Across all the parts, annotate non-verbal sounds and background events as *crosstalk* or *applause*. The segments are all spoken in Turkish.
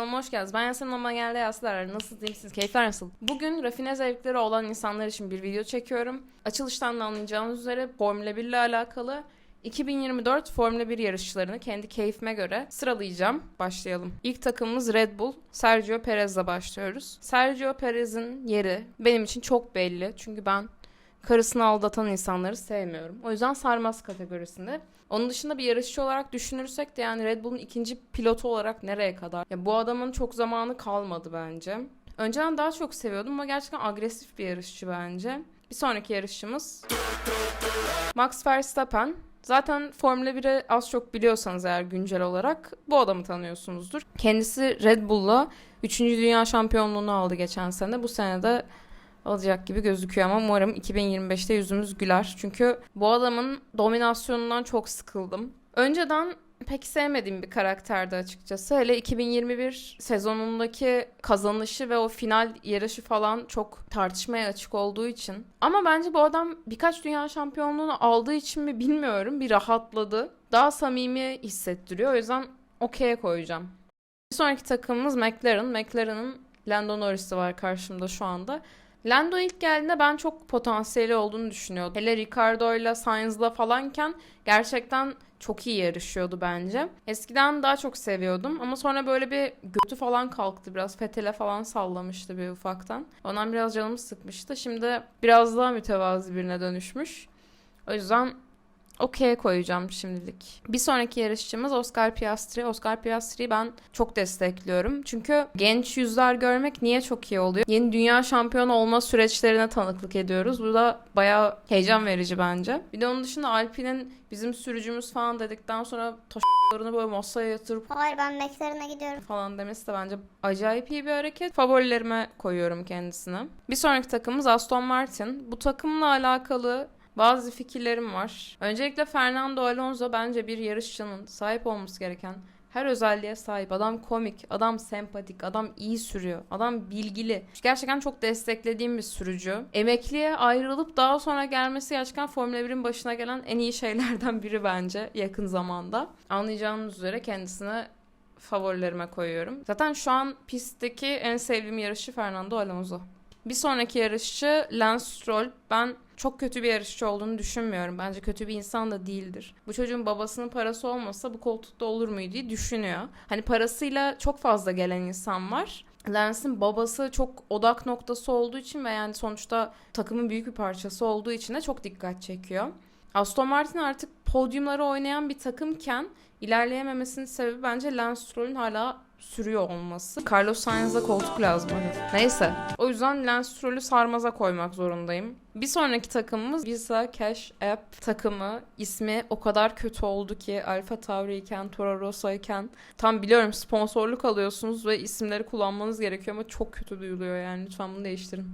kanalıma hoş geldiniz. Ben Yasemin ama geldi Yaslar. Nasıl diyeyim siz? Keyifler nasıl? Bugün rafine zevkleri olan insanlar için bir video çekiyorum. Açılıştan da anlayacağınız üzere Formula 1 ile alakalı 2024 Formula 1 yarışçılarını kendi keyfime göre sıralayacağım. Başlayalım. İlk takımımız Red Bull. Sergio Perez'le başlıyoruz. Sergio Perez'in yeri benim için çok belli. Çünkü ben karısını aldatan insanları sevmiyorum. O yüzden sarmaz kategorisinde. Onun dışında bir yarışçı olarak düşünürsek de yani Red Bull'un ikinci pilotu olarak nereye kadar? Ya bu adamın çok zamanı kalmadı bence. Önceden daha çok seviyordum ama gerçekten agresif bir yarışçı bence. Bir sonraki yarışçımız Max Verstappen. Zaten Formula 1'i az çok biliyorsanız eğer güncel olarak bu adamı tanıyorsunuzdur. Kendisi Red Bull'la 3. Dünya Şampiyonluğunu aldı geçen sene. Bu sene de alacak gibi gözüküyor ama umarım 2025'te yüzümüz güler. Çünkü bu adamın dominasyonundan çok sıkıldım. Önceden pek sevmediğim bir karakterdi açıkçası. Hele 2021 sezonundaki kazanışı ve o final yarışı falan çok tartışmaya açık olduğu için. Ama bence bu adam birkaç dünya şampiyonluğunu aldığı için mi bilmiyorum bir rahatladı. Daha samimi hissettiriyor. O yüzden okey'e koyacağım. Bir sonraki takımımız McLaren. McLaren'ın Lando Norris'i var karşımda şu anda. Lando ilk geldiğinde ben çok potansiyeli olduğunu düşünüyordum. Hele Ricardo'yla Sainz'la falanken gerçekten çok iyi yarışıyordu bence. Eskiden daha çok seviyordum ama sonra böyle bir götü falan kalktı biraz. Fetele falan sallamıştı bir ufaktan. Ondan biraz canımı sıkmıştı. Şimdi biraz daha mütevazi birine dönüşmüş. O yüzden okey'e koyacağım şimdilik. Bir sonraki yarışçımız Oscar Piastri. Oscar Piastri'yi ben çok destekliyorum. Çünkü genç yüzler görmek niye çok iyi oluyor? Yeni dünya şampiyonu olma süreçlerine tanıklık ediyoruz. Bu da bayağı heyecan verici bence. Bir de onun dışında Alpine'in bizim sürücümüz falan dedikten sonra taşlarını böyle masaya yatırıp Hayır ben McLaren'a gidiyorum. falan demesi de bence acayip iyi bir hareket. Favorilerime koyuyorum kendisini. Bir sonraki takımımız Aston Martin. Bu takımla alakalı bazı fikirlerim var. Öncelikle Fernando Alonso bence bir yarışçının sahip olması gereken her özelliğe sahip. Adam komik, adam sempatik, adam iyi sürüyor, adam bilgili. Gerçekten çok desteklediğim bir sürücü. Emekliye ayrılıp daha sonra gelmesi gerçekten Formula 1'in başına gelen en iyi şeylerden biri bence yakın zamanda. Anlayacağınız üzere kendisine favorilerime koyuyorum. Zaten şu an pistteki en sevdiğim yarışçı Fernando Alonso. Bir sonraki yarışçı Lance Stroll. Ben çok kötü bir yarışçı olduğunu düşünmüyorum. Bence kötü bir insan da değildir. Bu çocuğun babasının parası olmasa bu koltukta olur muydu diye düşünüyor. Hani parasıyla çok fazla gelen insan var. Lance'in babası çok odak noktası olduğu için ve yani sonuçta takımın büyük bir parçası olduğu için de çok dikkat çekiyor. Aston Martin artık podyumları oynayan bir takımken ilerleyememesinin sebebi bence Lance Stroll'ün hala sürüyor olması. Carlos Sainz'a koltuk lazım. Hani. Neyse. O yüzden Lance Stroll'ü sarmaza koymak zorundayım. Bir sonraki takımımız Visa Cash App takımı. İsmi o kadar kötü oldu ki Alfa Tauri iken, Toro Rosso iken tam biliyorum sponsorluk alıyorsunuz ve isimleri kullanmanız gerekiyor ama çok kötü duyuluyor yani. Lütfen bunu değiştirin.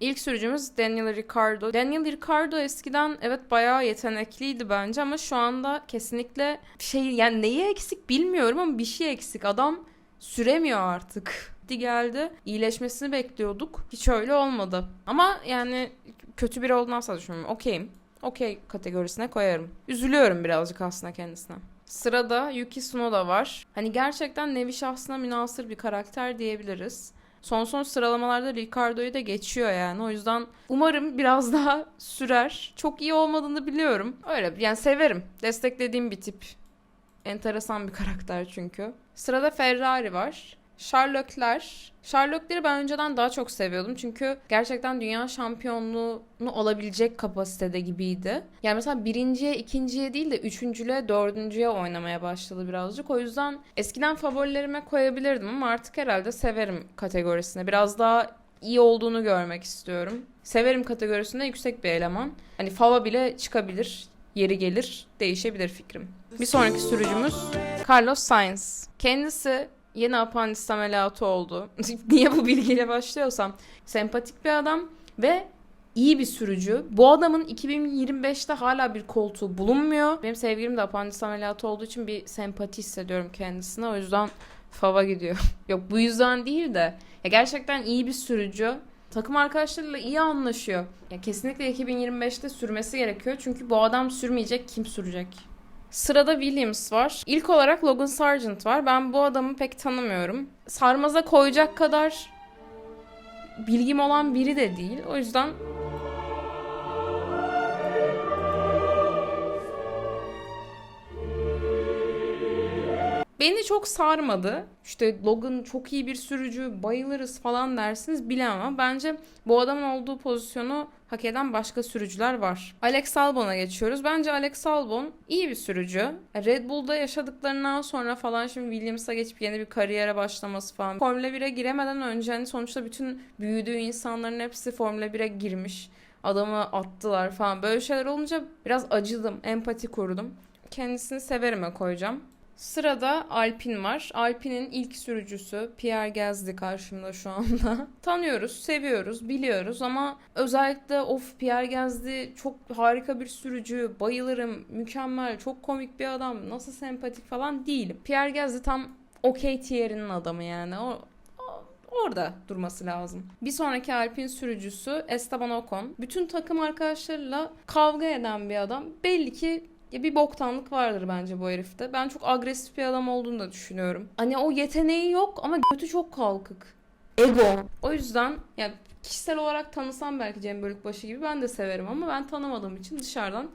İlk sürücümüz Daniel Ricciardo. Daniel Ricciardo eskiden evet bayağı yetenekliydi bence ama şu anda kesinlikle şey yani neyi eksik bilmiyorum ama bir şey eksik. Adam süremiyor artık. Geldi. İyileşmesini bekliyorduk. Hiç öyle olmadı. Ama yani kötü biri olduğunu asla düşünmüyorum. Okeyim. Okey kategorisine koyarım. Üzülüyorum birazcık aslında kendisine. Sırada Yuki Tsunoda var. Hani gerçekten nevi şahsına münasır bir karakter diyebiliriz. Son son sıralamalarda Ricardo'yu da geçiyor yani. O yüzden umarım biraz *laughs* daha sürer. Çok iyi olmadığını biliyorum. Öyle yani severim. Desteklediğim bir tip. Enteresan bir karakter çünkü. Sırada Ferrari var. Charles Leclerc'i ben önceden daha çok seviyordum. Çünkü gerçekten dünya şampiyonluğunu olabilecek kapasitede gibiydi. Yani mesela birinciye, ikinciye değil de üçüncülüğe, dördüncüye oynamaya başladı birazcık. O yüzden eskiden favorilerime koyabilirdim ama artık herhalde severim kategorisine. Biraz daha iyi olduğunu görmek istiyorum. Severim kategorisinde yüksek bir eleman. Hani fava bile çıkabilir. Yeri gelir, değişebilir fikrim. Bir sonraki sürücümüz Carlos Sainz. Kendisi yeni apandis ameliyatı oldu. *laughs* Niye bu bilgiyle başlıyorsam. Sempatik bir adam ve iyi bir sürücü. Bu adamın 2025'te hala bir koltuğu bulunmuyor. Benim sevgilim de apandis ameliyatı olduğu için bir sempati hissediyorum kendisine. O yüzden fava gidiyor. *laughs* Yok bu yüzden değil de ya gerçekten iyi bir sürücü. Takım arkadaşlarıyla iyi anlaşıyor. Ya kesinlikle 2025'te sürmesi gerekiyor. Çünkü bu adam sürmeyecek kim sürecek? Sırada Williams var. İlk olarak Logan Sargent var. Ben bu adamı pek tanımıyorum. Sarmaza koyacak kadar bilgim olan biri de değil. O yüzden Beni çok sarmadı. İşte Logan çok iyi bir sürücü, bayılırız falan dersiniz bilemem bence bu adamın olduğu pozisyonu hak eden başka sürücüler var. Alex Albon'a geçiyoruz. Bence Alex Albon iyi bir sürücü. Red Bull'da yaşadıklarından sonra falan şimdi Williams'a geçip yeni bir kariyere başlaması falan. Formula 1'e giremeden önce hani sonuçta bütün büyüdüğü insanların hepsi Formula 1'e girmiş. Adamı attılar falan. Böyle şeyler olunca biraz acıdım, empati kurdum. Kendisini severime koyacağım. Sırada Alpin var. Alpin'in ilk sürücüsü Pierre Gasly karşımda şu anda. *laughs* Tanıyoruz, seviyoruz, biliyoruz ama özellikle of Pierre Gasly çok harika bir sürücü, bayılırım, mükemmel, çok komik bir adam, nasıl sempatik falan değilim. Pierre Gasly tam okey tier'inin adamı yani. O- Orada durması lazım. Bir sonraki Alpin sürücüsü Esteban Ocon. Bütün takım arkadaşlarıyla kavga eden bir adam. Belli ki ya bir boktanlık vardır bence bu herifte. Ben çok agresif bir adam olduğunu da düşünüyorum. Hani o yeteneği yok ama götü çok kalkık. Ego. O yüzden ya kişisel olarak tanısam belki Cem Bölükbaşı gibi ben de severim ama ben tanımadığım için dışarıdan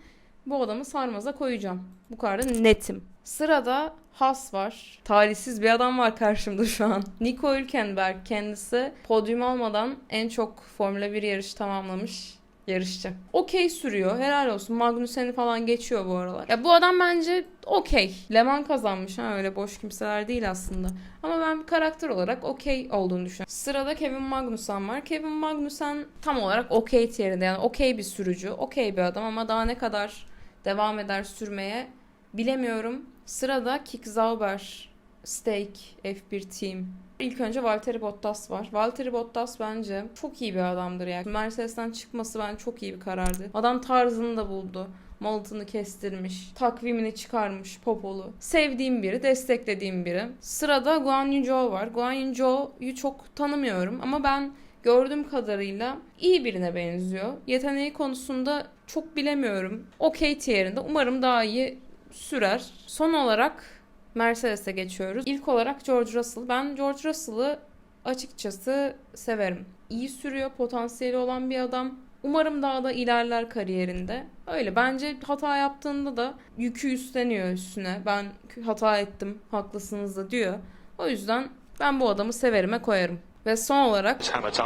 bu adamı sarmaza koyacağım. Bu kadar da netim. Sırada Haas var. Talihsiz bir adam var karşımda şu an. Nico Hülkenberg kendisi podyum almadan en çok Formula 1 yarışı tamamlamış yarışçı. Okey sürüyor. Helal olsun. Magnussen'i falan geçiyor bu aralar. Ya bu adam bence okey. Leman kazanmış ha öyle boş kimseler değil aslında. Ama ben bir karakter olarak okey olduğunu düşünüyorum. Sırada Kevin Magnussen var. Kevin Magnussen tam olarak okey tierinde yani okey bir sürücü, okey bir adam ama daha ne kadar devam eder sürmeye bilemiyorum. Sırada Kik Zauber, Stake, F1 Team. İlk önce Valtteri Bottas var. Valtteri Bottas bence çok iyi bir adamdır yani. Mercedes'ten çıkması bence çok iyi bir karardı. Adam tarzını da buldu. Maltını kestirmiş, takvimini çıkarmış, popolu. Sevdiğim biri, desteklediğim biri. Sırada Guan Yu Zhou var. Guan Yu Zhou'yu çok tanımıyorum ama ben gördüğüm kadarıyla iyi birine benziyor. Yeteneği konusunda çok bilemiyorum. Okey tierinde. Umarım daha iyi sürer. Son olarak Mercedes'e geçiyoruz. İlk olarak George Russell. Ben George Russell'ı açıkçası severim. İyi sürüyor, potansiyeli olan bir adam. Umarım daha da ilerler kariyerinde. Öyle bence hata yaptığında da yükü üstleniyor üstüne. Ben hata ettim, haklısınız da diyor. O yüzden ben bu adamı severime koyarım. Ve son olarak.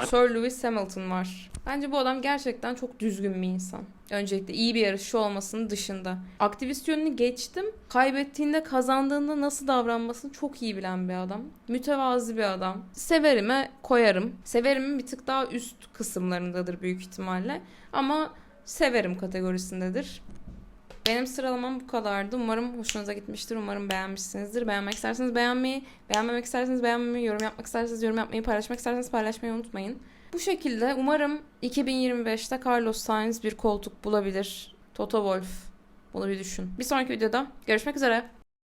Sir Lewis Hamilton var. Bence bu adam gerçekten çok düzgün bir insan. Öncelikle iyi bir yarışçı olmasının dışında. Aktivist yönünü geçtim. Kaybettiğinde kazandığında nasıl davranmasını çok iyi bilen bir adam. Mütevazi bir adam. Severime koyarım. Severimin bir tık daha üst kısımlarındadır büyük ihtimalle. Ama severim kategorisindedir. Benim sıralamam bu kadardı. Umarım hoşunuza gitmiştir. Umarım beğenmişsinizdir. Beğenmek isterseniz beğenmeyi, beğenmemek isterseniz beğenmemeyi, yorum yapmak isterseniz yorum yapmayı, paylaşmak isterseniz paylaşmayı unutmayın. Bu şekilde umarım 2025'te Carlos Sainz bir koltuk bulabilir. Toto Wolff. Bunu bir düşün. Bir sonraki videoda görüşmek üzere.